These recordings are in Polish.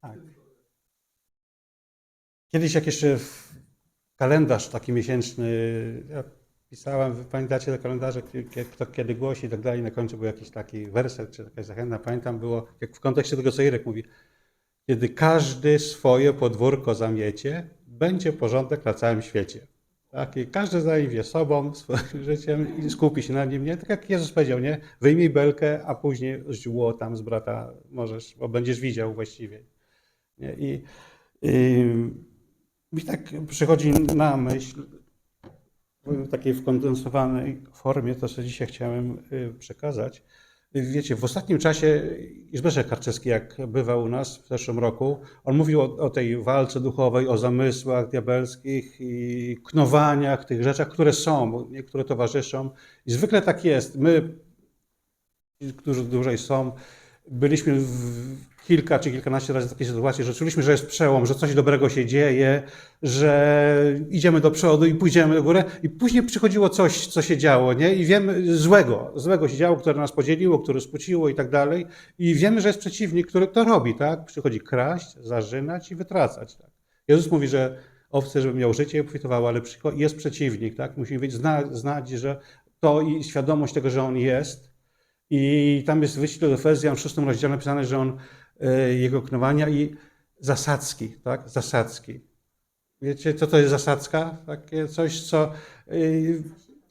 Tak. Kiedyś jak jeszcze w kalendarz taki miesięczny, ja pisałem, pamiętacie te kalendarze, kto kiedy głosi i tak dalej, na końcu był jakiś taki werset, czy jakaś zachęta, pamiętam było, jak w kontekście tego, co Irek mówi, kiedy każdy swoje podwórko zamiecie, będzie porządek na całym świecie. Tak? I każdy zajmie sobą, swoim życiem i skupi się na nim. Nie? Tak jak Jezus powiedział, nie? Wyjmij belkę, a później źdźło tam z brata możesz, bo będziesz widział właściwie. Nie? I, i mi tak przychodzi na myśl, w takiej wkondensowanej formie, to co dzisiaj chciałem y, przekazać. Wiecie, w ostatnim czasie Zbyszek Karczewski, jak bywał u nas w zeszłym roku, on mówił o, o tej walce duchowej, o zamysłach diabelskich i knowaniach, tych rzeczach, które są, niektóre towarzyszą. I zwykle tak jest. My, którzy dłużej są, byliśmy w kilka czy kilkanaście razy w takiej sytuacji, że czuliśmy, że jest przełom, że coś dobrego się dzieje, że idziemy do przodu i pójdziemy do góry i później przychodziło coś, co się działo, nie? I wiemy, złego, złego się działo, które nas podzieliło, które spłuciło i tak dalej i wiemy, że jest przeciwnik, który to robi, tak? Przychodzi kraść, zarzynać i wytracać, tak? Jezus mówi, że owce, żeby miał życie i obfitowało, ale jest przeciwnik, tak? Musimy wiedzieć, zna, znać, że to i świadomość tego, że on jest, i tam jest w liście do Efezjan w szóstym rozdziale napisane, że on, jego knowania i zasadzki, tak? Zasadzki. Wiecie, co to jest zasadzka? Takie coś, co y,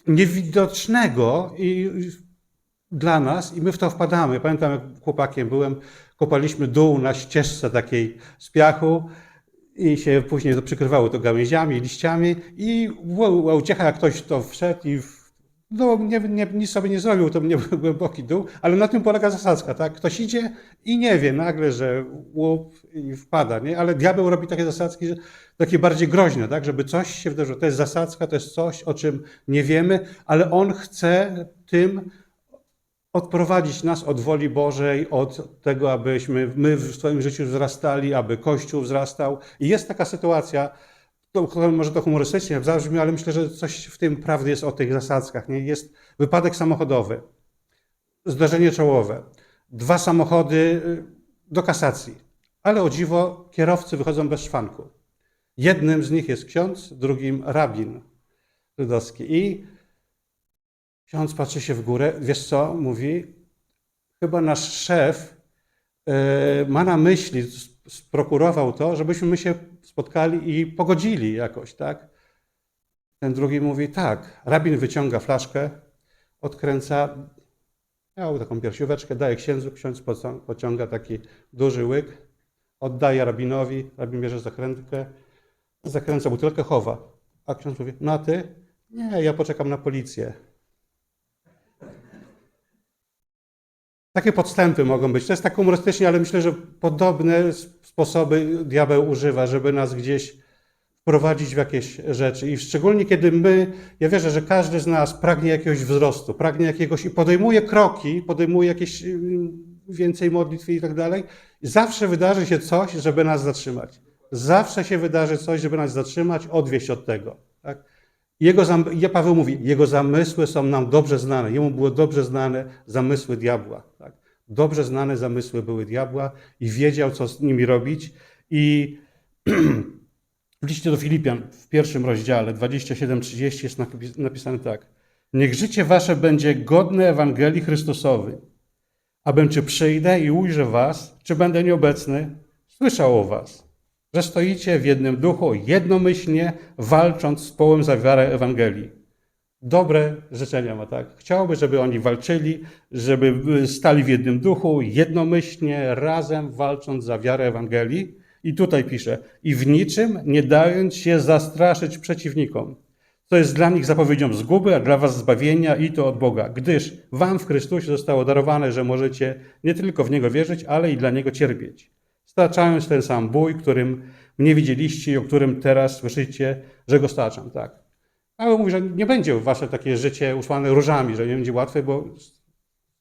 niewidocznego i dla nas i my w to wpadamy. Pamiętam, jak chłopakiem byłem, kopaliśmy dół na ścieżce takiej z piachu i się później przykrywało to gałęziami, liściami i była uciecha, jak ktoś to wszedł i no, nie, nie, nic sobie nie zrobił, to nie był głęboki dół, ale na tym polega zasadzka, tak? Ktoś idzie i nie wie nagle, że łup i wpada, nie? Ale diabeł robi takie zasadzki, że takie bardziej groźne, tak? Żeby coś się wydarzyło. To jest zasadzka, to jest coś, o czym nie wiemy, ale on chce tym odprowadzić nas od woli Bożej, od tego, abyśmy my w swoim życiu wzrastali, aby Kościół wzrastał. I jest taka sytuacja, to, może to humorystycznie zabrzmi, ale myślę, że coś w tym prawdy jest o tych zasadzkach. Nie? Jest wypadek samochodowy, zdarzenie czołowe, dwa samochody y, do kasacji, ale o dziwo kierowcy wychodzą bez szwanku. Jednym z nich jest ksiądz, drugim rabin żydowski. I ksiądz patrzy się w górę, wiesz co, mówi, chyba nasz szef e, ma na myśli, sprokurował to, żebyśmy my się spotkali i pogodzili jakoś, tak? Ten drugi mówi, tak. Rabin wyciąga flaszkę, odkręca, miał taką piersióweczkę, daje księdzu, ksiądz pociąga taki duży łyk, oddaje rabinowi, rabin bierze zakrętkę, zakręca butelkę, chowa. A ksiądz mówi, no a ty? Nie, ja poczekam na policję. Takie podstępy mogą być. To jest tak humorystycznie, ale myślę, że podobne sposoby diabeł używa, żeby nas gdzieś wprowadzić w jakieś rzeczy. I szczególnie kiedy my, ja wierzę, że każdy z nas pragnie jakiegoś wzrostu, pragnie jakiegoś i podejmuje kroki, podejmuje jakieś y, więcej modlitw i tak dalej. Zawsze wydarzy się coś, żeby nas zatrzymać. Zawsze się wydarzy coś, żeby nas zatrzymać, odwieść od tego. Tak? Jego zam... Paweł mówi, jego zamysły są nam dobrze znane. Jemu były dobrze znane zamysły diabła. Dobrze znane zamysły były diabła i wiedział, co z nimi robić. I w liście do Filipian w pierwszym rozdziale 27-30 jest napi- napisane tak. Niech życie wasze będzie godne Ewangelii Chrystusowej. Abym czy przyjdę i ujrzę was, czy będę nieobecny, słyszał o was że stoicie w jednym duchu, jednomyślnie, walcząc z połem za wiarę Ewangelii. Dobre życzenia ma, tak? Chciałby, żeby oni walczyli, żeby stali w jednym duchu, jednomyślnie, razem walcząc za wiarę Ewangelii. I tutaj pisze, i w niczym nie dając się zastraszyć przeciwnikom, co jest dla nich zapowiedzią zguby, a dla was zbawienia i to od Boga, gdyż wam w Chrystusie zostało darowane, że możecie nie tylko w Niego wierzyć, ale i dla Niego cierpieć staczając ten sam bój, którym mnie widzieliście i o którym teraz słyszycie, że go staczam. Tak. Ale mówi, że nie będzie wasze takie życie usłane różami, że nie będzie łatwe, bo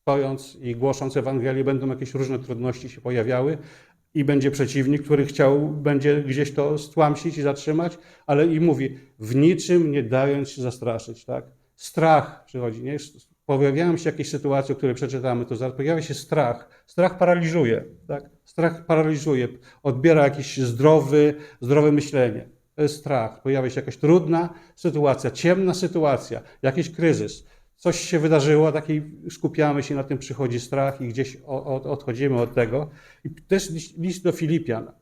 stojąc i głosząc Ewangelię będą jakieś różne trudności się pojawiały i będzie przeciwnik, który chciał, będzie gdzieś to stłamsić i zatrzymać, ale i mówi, w niczym nie dając się zastraszyć. Tak? Strach przychodzi, nie? pojawiają się jakieś sytuacje, które przeczytamy, to zaraz pojawia się strach. Strach paraliżuje, tak? Strach paraliżuje, odbiera jakieś zdrowy, zdrowe myślenie. Jest strach. Pojawia się jakaś trudna sytuacja, ciemna sytuacja, jakiś kryzys. Coś się wydarzyło, taki skupiamy się na tym, przychodzi strach i gdzieś odchodzimy od tego. I też list- do Filipian.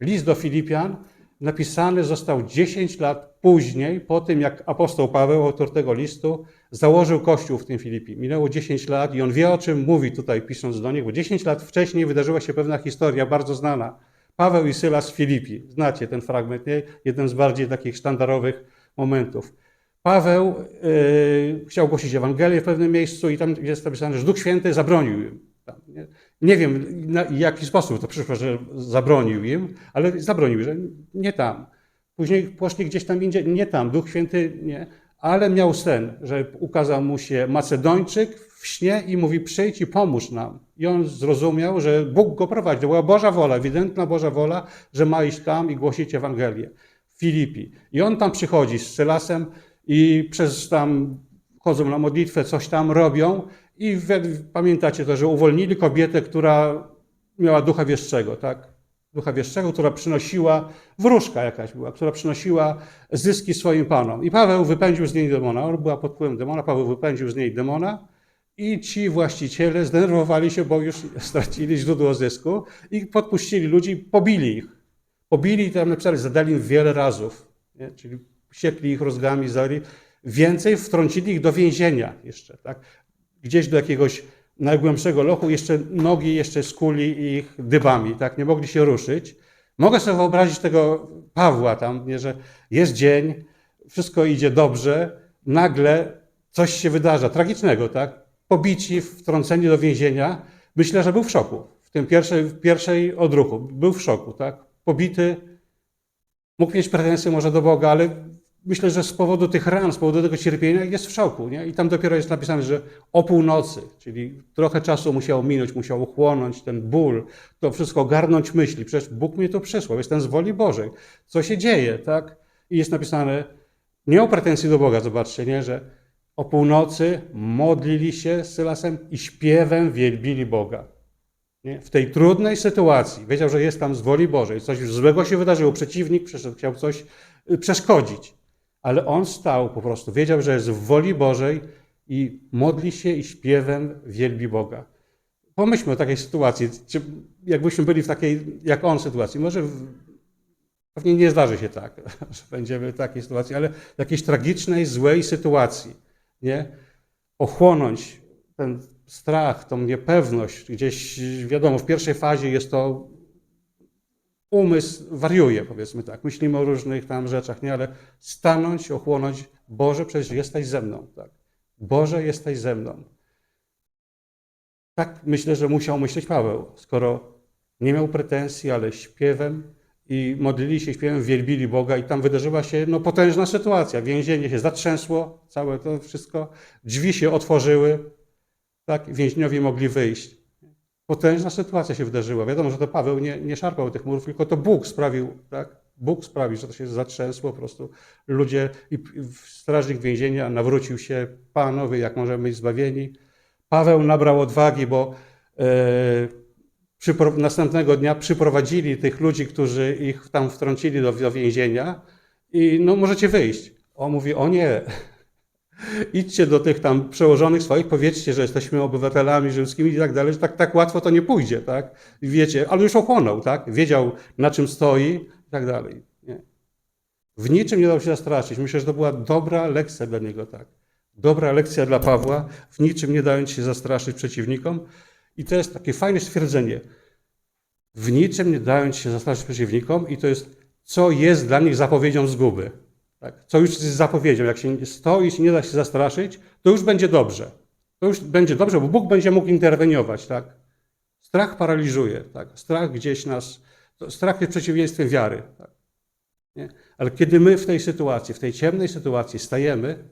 List do Filipian napisany został 10 lat później, po tym jak apostoł Paweł, autor tego listu, założył kościół w tym Filipii. Minęło 10 lat i on wie o czym mówi tutaj, pisząc do nich, bo 10 lat wcześniej wydarzyła się pewna historia bardzo znana. Paweł i Sylas w Filipii. Znacie ten fragment, nie? Jeden z bardziej takich sztandarowych momentów. Paweł yy, chciał głosić Ewangelię w pewnym miejscu i tam jest napisane, że Duch Święty zabronił im. Tam, nie? nie wiem, na, jaki sposób to przyszło, że zabronił im, ale zabronił, że nie tam. Później poszli gdzieś tam indziej, nie tam, Duch Święty nie, ale miał sen, że ukazał mu się Macedończyk w śnie i mówi przyjdź i pomóż nam. I on zrozumiał, że Bóg go prowadzi. To była Boża wola, ewidentna Boża wola, że ma iść tam i głosić Ewangelię w Filipi. I on tam przychodzi z Sylasem i przez tam chodzą na modlitwę, coś tam robią i pamiętacie to, że uwolnili kobietę, która miała ducha wieszczego, tak? Ducha wieszczego, która przynosiła, wróżka jakaś była, która przynosiła zyski swoim panom. I Paweł wypędził z niej demona, ona była pod wpływem demona, Paweł wypędził z niej demona i ci właściciele zdenerwowali się, bo już stracili źródło zysku i podpuścili ludzi, pobili ich. Pobili, tam napisali, zadali wiele razów, nie? czyli siekli ich rozgami, zali. Więcej wtrącili ich do więzienia jeszcze, tak? Gdzieś do jakiegoś najgłębszego lochu, jeszcze nogi jeszcze skuli ich dybami, tak? Nie mogli się ruszyć. Mogę sobie wyobrazić tego Pawła tam, nie, że jest dzień, wszystko idzie dobrze, nagle coś się wydarza, tragicznego, tak? Pobici, wtrąceni do więzienia. Myślę, że był w szoku. W tym pierwszej, w pierwszej odruchu. Był w szoku, tak? Pobity, mógł mieć pretensje może do Boga, ale myślę, że z powodu tych ran, z powodu tego cierpienia jest w szoku. Nie? I tam dopiero jest napisane, że o północy, czyli trochę czasu musiało minąć, musiał uchłonąć ten ból, to wszystko ogarnąć myśli. Przecież Bóg mnie tu przysłał, jestem z woli Bożej. Co się dzieje, tak? I jest napisane, nie o pretensji do Boga, zobaczcie, nie? że o północy modlili się z Sylasem i śpiewem wielbili Boga. Nie? W tej trudnej sytuacji wiedział, że jest tam z woli Bożej, coś złego się wydarzyło, przeciwnik przyszedł, chciał coś y, przeszkodzić, ale on stał po prostu, wiedział, że jest w woli Bożej i modli się i śpiewem wielbi Boga. Pomyślmy o takiej sytuacji, jakbyśmy byli w takiej, jak on, sytuacji. Może pewnie nie zdarzy się tak, że będziemy w takiej sytuacji, ale w jakiejś tragicznej, złej sytuacji, nie? Ochłonąć ten strach, tą niepewność, gdzieś wiadomo, w pierwszej fazie jest to umysł wariuje, powiedzmy tak. Myślimy o różnych tam rzeczach, nie, ale stanąć, ochłonąć, Boże, przecież jesteś ze mną, tak. Boże, jesteś ze mną. Tak myślę, że musiał myśleć Paweł, skoro nie miał pretensji, ale śpiewem i modlili się śpiewem, wielbili Boga i tam wydarzyła się no, potężna sytuacja. Więzienie się zatrzęsło, całe to wszystko, drzwi się otworzyły, tak, więźniowie mogli wyjść. Potężna sytuacja się wydarzyła. Wiadomo, że to Paweł nie, nie szarpał tych murów, tylko to Bóg sprawił, tak? Bóg sprawił, że to się zatrzęsło po prostu. Ludzie i strażnik więzienia nawrócił się, panowie, jak możemy być zbawieni. Paweł nabrał odwagi, bo przypro, następnego dnia przyprowadzili tych ludzi, którzy ich tam wtrącili do, do więzienia i no możecie wyjść. On mówi, o nie, idźcie do tych tam przełożonych swoich, powiedzcie, że jesteśmy obywatelami rzymskimi i tak dalej, że tak, tak łatwo to nie pójdzie, tak? Wiecie, ale już ochłonął, tak? Wiedział, na czym stoi i tak dalej. Nie. W niczym nie dał się zastraszyć. Myślę, że to była dobra lekcja dla niego, tak? Dobra lekcja dla Pawła, w niczym nie dając się zastraszyć przeciwnikom. I to jest takie fajne stwierdzenie. W niczym nie dając się zastraszyć przeciwnikom i to jest, co jest dla nich zapowiedzią zguby. Tak? Co już jest zapowiedzią. Jak się stoi i nie da się zastraszyć, to już będzie dobrze. To już będzie dobrze, bo Bóg będzie mógł interweniować. Tak? Strach paraliżuje. Tak? Strach gdzieś nas. Strach jest przeciwieństwem wiary. Tak? Nie? Ale kiedy my w tej sytuacji, w tej ciemnej sytuacji stajemy,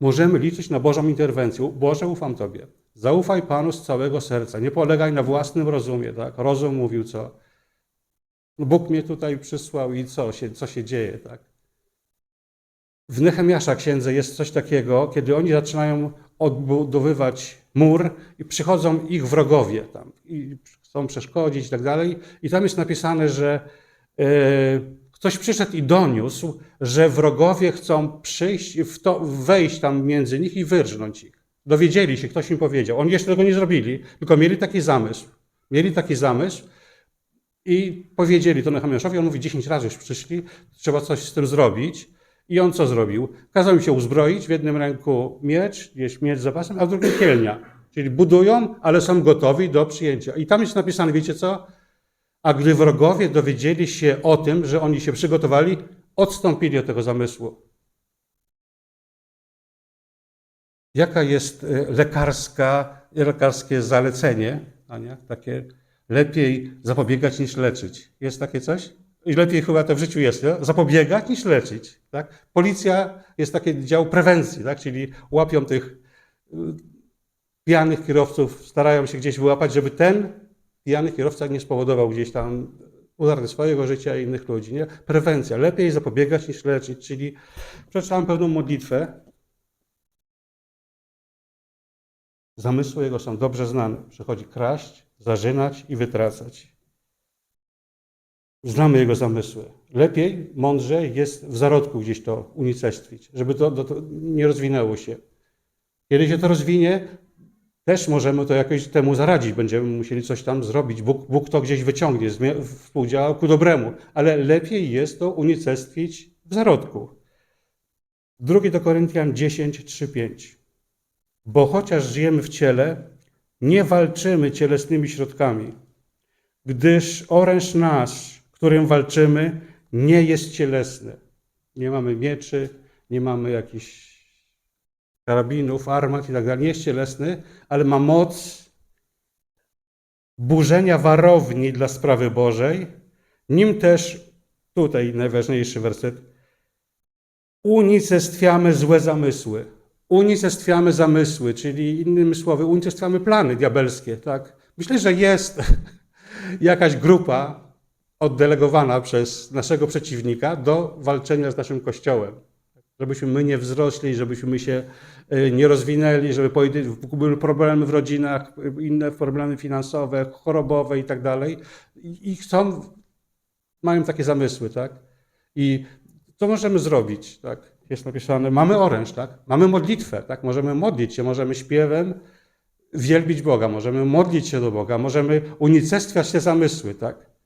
możemy liczyć na Bożą interwencję. Boże, ufam Tobie. Zaufaj Panu z całego serca. Nie polegaj na własnym rozumie. Tak? Rozum mówił co? No Bóg mnie tutaj przysłał i co się, co się dzieje, tak? W Nehemiasza księdze jest coś takiego, kiedy oni zaczynają odbudowywać mur i przychodzą ich wrogowie tam i chcą przeszkodzić i tak dalej. I tam jest napisane, że e, ktoś przyszedł i doniósł, że wrogowie chcą przyjść, w to, wejść tam między nich i wyrżnąć ich. Dowiedzieli się, ktoś im powiedział. Oni jeszcze tego nie zrobili, tylko mieli taki zamysł. Mieli taki zamysł i powiedzieli to Nehemiaszowi. On mówi, 10 razy już przyszli, trzeba coś z tym zrobić. I on co zrobił? Kazał im się uzbroić, w jednym ręku miecz, gdzieś miecz z zapasem, a w drugim kielnia. Czyli budują, ale są gotowi do przyjęcia. I tam jest napisane, wiecie co? A gdy wrogowie dowiedzieli się o tym, że oni się przygotowali, odstąpili od tego zamysłu. Jaka jest e, lekarska, lekarskie zalecenie, Ania? Takie lepiej zapobiegać niż leczyć. Jest takie coś? I lepiej chyba to w życiu jest, nie? zapobiegać niż leczyć. Tak? Policja jest taki dział prewencji, tak? czyli łapią tych y, pijanych kierowców, starają się gdzieś wyłapać, żeby ten pijany kierowca nie spowodował gdzieś tam utraty swojego życia i innych ludzi. Nie? Prewencja. Lepiej zapobiegać niż leczyć, czyli przeczytałem pewną modlitwę. Zamysły jego są dobrze znane. Przychodzi kraść, zarzynać i wytracać. Znamy jego zamysły. Lepiej, mądrzej jest w zarodku gdzieś to unicestwić, żeby to, to, to nie rozwinęło się. Kiedy się to rozwinie, też możemy to jakoś temu zaradzić. Będziemy musieli coś tam zrobić. Bóg, Bóg to gdzieś wyciągnie, współdziała ku dobremu. Ale lepiej jest to unicestwić w zarodku. Drugi do Koryntian 10, 3, 5. Bo chociaż żyjemy w ciele, nie walczymy cielesnymi środkami, gdyż oręż nasz, którym walczymy, nie jest cielesny. Nie mamy mieczy, nie mamy jakichś karabinów, armat i tak dalej. Nie jest cielesny, ale ma moc burzenia warowni dla sprawy Bożej, nim też, tutaj najważniejszy werset, unicestwiamy złe zamysły. Unicestwiamy zamysły, czyli innymi słowy, unicestwiamy plany diabelskie. Tak? Myślę, że jest jakaś grupa oddelegowana przez naszego przeciwnika do walczenia z naszym Kościołem. Żebyśmy my nie wzrośli, żebyśmy się y, nie rozwinęli, żeby były problemy w rodzinach, inne problemy finansowe, chorobowe i tak dalej. I chcą, mają takie zamysły, tak? I co możemy zrobić, tak? Jest napisane, mamy oręż, tak? Mamy modlitwę, tak? Możemy modlić się, możemy śpiewem wielbić Boga, możemy modlić się do Boga, możemy unicestwiać te zamysły, tak?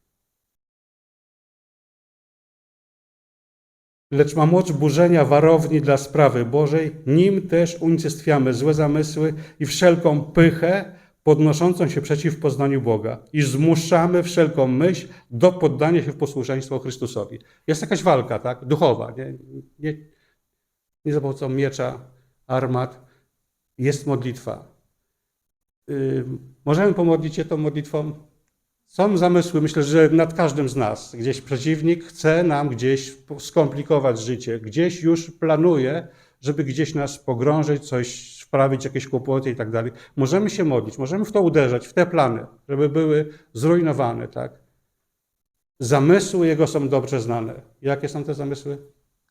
lecz ma moc burzenia warowni dla sprawy Bożej, nim też unicestwiamy złe zamysły i wszelką pychę podnoszącą się przeciw poznaniu Boga i zmuszamy wszelką myśl do poddania się w posłuszeństwo Chrystusowi. Jest jakaś walka, tak? Duchowa, nie? Nie, nie za pomocą miecza, armat. Jest modlitwa. Możemy pomodlić się tą modlitwą są zamysły, myślę, że nad każdym z nas. Gdzieś przeciwnik chce nam gdzieś skomplikować życie, gdzieś już planuje, żeby gdzieś nas pogrążyć, coś wprawić, jakieś kłopoty i tak dalej. Możemy się modlić, możemy w to uderzać, w te plany, żeby były zrujnowane, tak? Zamysły jego są dobrze znane. Jakie są te zamysły?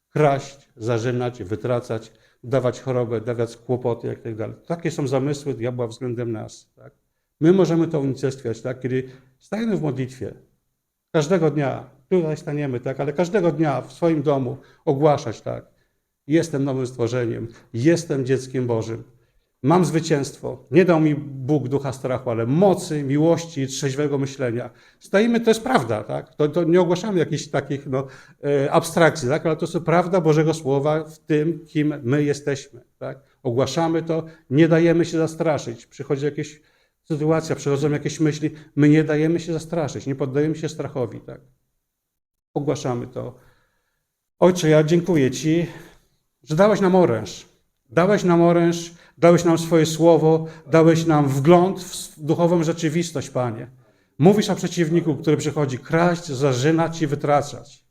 Kraść, zarzynać, wytracać, dawać chorobę, dawać kłopoty, jak tak. Takie są zamysły diabła względem nas, tak? My możemy to unicestwiać, tak? Kiedy stajemy w modlitwie, każdego dnia, tutaj staniemy, tak? Ale każdego dnia w swoim domu ogłaszać, tak? Jestem nowym stworzeniem, jestem dzieckiem Bożym, mam zwycięstwo. Nie dał mi Bóg ducha strachu, ale mocy, miłości i trzeźwego myślenia. Stajemy, to jest prawda, tak? To, to nie ogłaszamy jakichś takich no, e, abstrakcji, tak? Ale to jest prawda Bożego Słowa w tym, kim my jesteśmy, tak? Ogłaszamy to, nie dajemy się zastraszyć. Przychodzi jakieś sytuacja, przychodzą jakieś myśli, my nie dajemy się zastraszyć, nie poddajemy się strachowi, tak? Ogłaszamy to. Ojcze, ja dziękuję Ci, że dałeś nam oręż. Dałeś nam oręż, dałeś nam swoje słowo, dałeś nam wgląd w duchową rzeczywistość, Panie. Mówisz o przeciwniku, który przychodzi kraść, zarzynać i wytracać.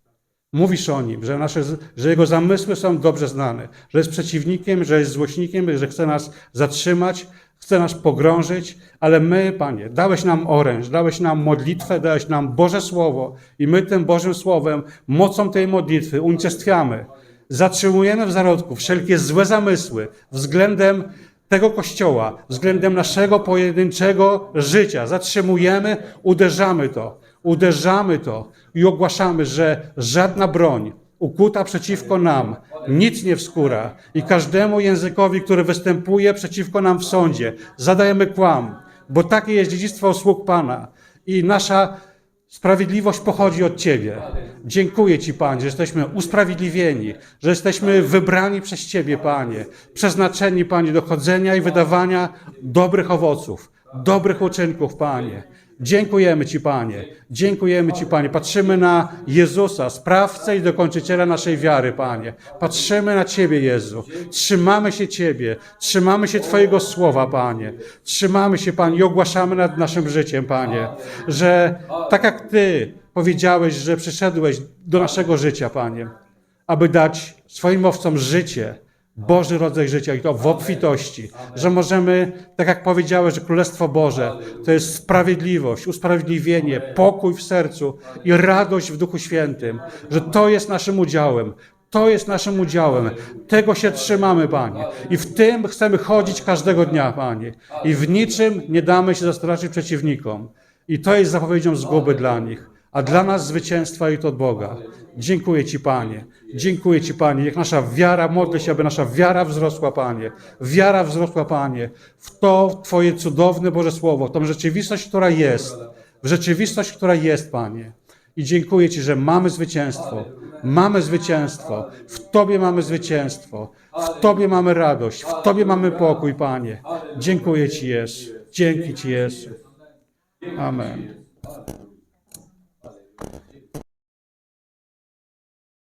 Mówisz o nim, że, nasze, że jego zamysły są dobrze znane, że jest przeciwnikiem, że jest złośnikiem, że chce nas zatrzymać, chce nas pogrążyć, ale my, Panie, dałeś nam oręż, dałeś nam modlitwę, dałeś nam Boże Słowo i my tym Bożym Słowem, mocą tej modlitwy unicestwiamy Zatrzymujemy w zarodku wszelkie złe zamysły względem tego kościoła, względem naszego pojedynczego życia. Zatrzymujemy, uderzamy to, uderzamy to i ogłaszamy, że żadna broń ukuta przeciwko nam nic nie wskóra i każdemu językowi, który występuje przeciwko nam w sądzie, zadajemy kłam, bo takie jest dziedzictwo sług Pana i nasza Sprawiedliwość pochodzi od Ciebie. Dziękuję Ci, Panie, że jesteśmy usprawiedliwieni, że jesteśmy wybrani przez Ciebie, Panie, przeznaczeni, Panie, do chodzenia i wydawania dobrych owoców, dobrych uczynków, Panie. Dziękujemy Ci, Panie. Dziękujemy Ci, Panie. Patrzymy na Jezusa, sprawcę i dokończyciela naszej wiary, Panie. Patrzymy na Ciebie, Jezu. Trzymamy się Ciebie. Trzymamy się Twojego słowa, Panie. Trzymamy się, Panie, i ogłaszamy nad naszym życiem, Panie, że tak jak Ty powiedziałeś, że przyszedłeś do naszego życia, Panie, aby dać swoim owcom życie, Boży rodzaj życia i to w obfitości, że możemy, tak jak powiedziałeś, że Królestwo Boże to jest sprawiedliwość, usprawiedliwienie, pokój w sercu i radość w Duchu Świętym, że to jest naszym udziałem. To jest naszym udziałem. Tego się trzymamy, Panie. I w tym chcemy chodzić każdego dnia, Panie. I w niczym nie damy się zastraszyć przeciwnikom. I to jest zapowiedzią zguby dla nich, a dla nas zwycięstwa i to od Boga. Dziękuję Ci, Panie. Dziękuję Ci, Panie. Niech nasza wiara, modlę się, aby nasza wiara wzrosła, Panie. Wiara wzrosła, Panie, w to Twoje cudowne Boże Słowo, w tą rzeczywistość, która jest. W rzeczywistość, która jest, Panie. I dziękuję Ci, że mamy zwycięstwo. Mamy zwycięstwo. W Tobie mamy zwycięstwo. W Tobie mamy radość. W Tobie mamy pokój, Panie. Dziękuję Ci, Jezu. Dzięki Ci, Jezu. Amen.